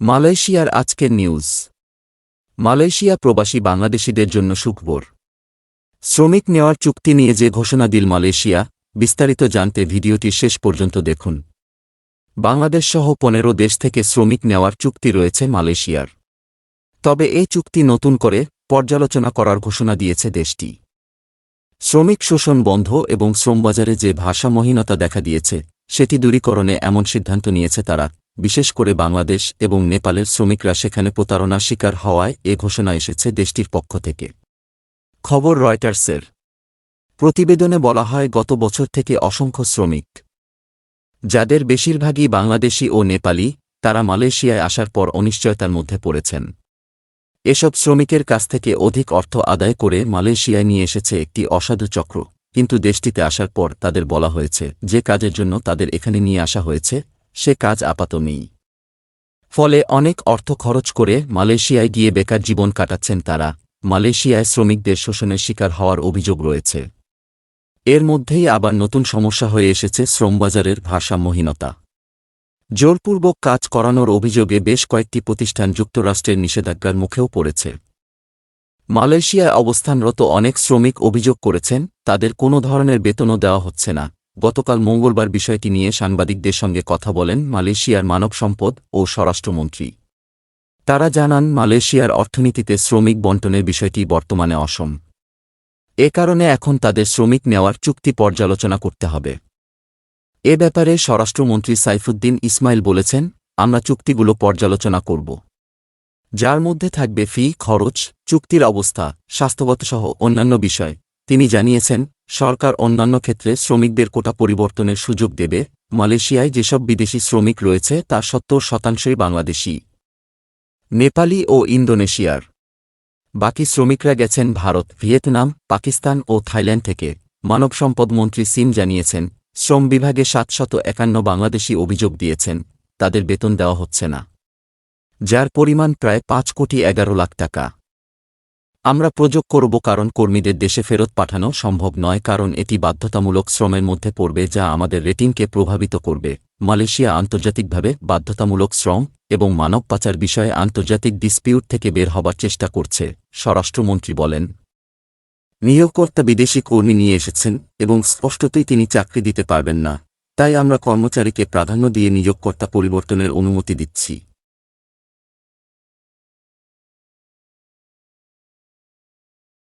মালয়েশিয়ার আজকের news. Malaysia প্রবাসী বাংলাদেশিদের জন্য সুখবর। শ্রমিক নেওয়ার চুক্তি নিয়ে যে ঘোষণা দিল মালয়েশিয়া, বিস্তারিত জানতে ভিডিওটি শেষ পর্যন্ত দেখুন। বাংলাদেশ সহ পনেরো দেশ থেকে শ্রমিক নেওয়ার চুক্তি রয়েছে মালয়েশিয়ার। তবে এই চুক্তি নতুন করে পর্যালোচনা করার ঘোষণা দিয়েছে দেশটি। শ্রমিক শোষণ বন্ধ এবং শ্রমবাজারে যে ভাষামহীনতা দেখা দিয়েছে, সেটি দূরীকরণে এমন সিদ্ধান্ত নিয়েছে তারা। বিশেষ করে বাংলাদেশ এবং নেপালের শ্রমিকরা সেখানে প্রতারণার শিকার হওয়ায় এ ঘোষণা এসেছে দেশটির পক্ষ থেকে। খবর রয়টার্সের। প্রতিবেদনে বলা হয়, গত বছর থেকে অসংখ্য শ্রমিক, যাদের বেশিরভাগই বাংলাদেশি ও নেপালি, তারা মালয়েশিয়ায় আসার পর অনিশ্চয়তার মধ্যে পড়েছেন। এসব শ্রমিকের কাছ থেকে অধিক অর্থ আদায় করে মালয়েশিয়ায় নিয়ে এসেছে একটি অসাধু চক্র, কিন্তু দেশটিতে আসার পর তাদের বলা হয়েছে যে কাজের জন্য তাদের এখানে নিয়ে আসা হয়েছে সে কাজ আপাত নেই। ফলে অনেক অর্থ খরচ করে মালয়েশিয়ায় গিয়ে বেকার জীবন কাটাচ্ছেন তারা। মালয়েশিয়ায় শ্রমিকদের শোষণের শিকার হওয়ার অভিযোগ রয়েছে। এর মধ্যেই আবার নতুন সমস্যা হয়ে এসেছে শ্রমবাজারের ভারসাম্যহীনতা। জোরপূর্বক কাজ করানোর অভিযোগে বেশ কয়েকটি প্রতিষ্ঠান যুক্তরাষ্ট্রের নিষেধাজ্ঞার মুখেও পড়েছে। মালয়েশিয়ায় অবস্থানরত অনেক শ্রমিক অভিযোগ করেছেন, তাদের কোনো ধরনের বেতনও দেওয়া হচ্ছে না। গতকাল মঙ্গলবার বিষয়টি নিয়ে সাংবাদিকদের সঙ্গে কথা বলেন মালয়েশিয়ার মানব সম্পদ ও স্বরাষ্ট্রমন্ত্রী। তারা জানান, মালয়েশিয়ার অর্থনীতিতে শ্রমিক বন্টনের বিষয়টি বর্তমানে অসম। এ কারণে এখন তাদের শ্রমিক নেওয়ার চুক্তি পর্যালোচনা করতে হবে। এ ব্যাপারে স্বরাষ্ট্রমন্ত্রী সাইফুদ্দিন ইসমাইল বলেছেন, আমরা চুক্তিগুলো পর্যালোচনা করব। যার মধ্যে থাকবে ফি, খরচ, চুক্তির অবস্থা, স্বাস্থ্যগতসহ অন্যান্য বিষয়। তিনি জানিয়েছেন সরকার অন্যান্য ক্ষেত্রে শ্রমিকদের কোটা পরিবর্তনের সুযোগ দেবে। মালয়েশিয়ায় যেসব বিদেশি শ্রমিক রয়েছে, তা সত্তর শতাংশই বাংলাদেশি। নেপালি ও ইন্দোনেশিয়ার বাকি শ্রমিকরা গেছেন ভারত, ভিয়েতনাম, পাকিস্তান ও থাইল্যান্ড থেকে। মানব সম্পদ মন্ত্রী সিম জানিয়েছেন, শ্রম বিভাগে সাতশত একান্ন বাংলাদেশি অভিযোগ দিয়েছেন, তাদের বেতন দেওয়া হচ্ছে না, যার পরিমাণ প্রায় পাঁচ কোটি এগারো লাখ টাকা। আমরা প্রযোগ করব কারণ কর্মীদের দেশে ফেরত পাঠানো সম্ভব নয় কারণ এটি বাধ্যতামূলক শ্রমের মধ্যে পড়বে যা আমাদের রেটিংকে প্রভাবিত করবে। মালয়েশিয়া আন্তর্জাতিকভাবে বাধ্যতামূলক শ্রম এবং মানব পাচার বিষয়ে আন্তর্জাতিক ডিসপিউট থেকে বের হবার চেষ্টা করছে, স্বরাষ্ট্রমন্ত্রী বলেন। নিয়োগকর্তা বিদেশি কর্মী নিয়ে এসেছেন এবং স্পষ্টতই তিনি চাকরি দিতে পারবেন না। তাই আমরা কর্মচারীকে প্রাধান্য দিয়ে নিয়োগকর্তা পরিবর্তনের অনুমতি দিচ্ছি।